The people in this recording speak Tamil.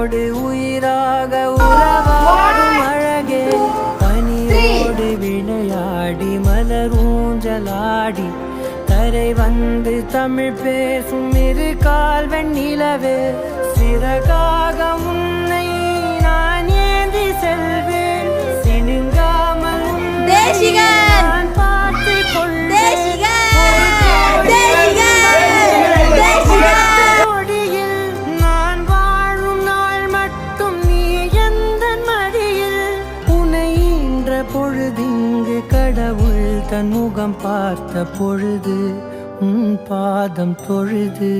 என்னோடு உயிராக உறவாடும் அழகே. பனியோடு விளையாடி மலர் ஊஞ்சலாடி. கரை வந்து தமிழ் பேசும் இரு கால் வெண்ணிலவே சிறகாக பொழுதிங்கு கடவுள் தன் முகம் பார்த்த பொழுது உன் பாதம் தொழுது.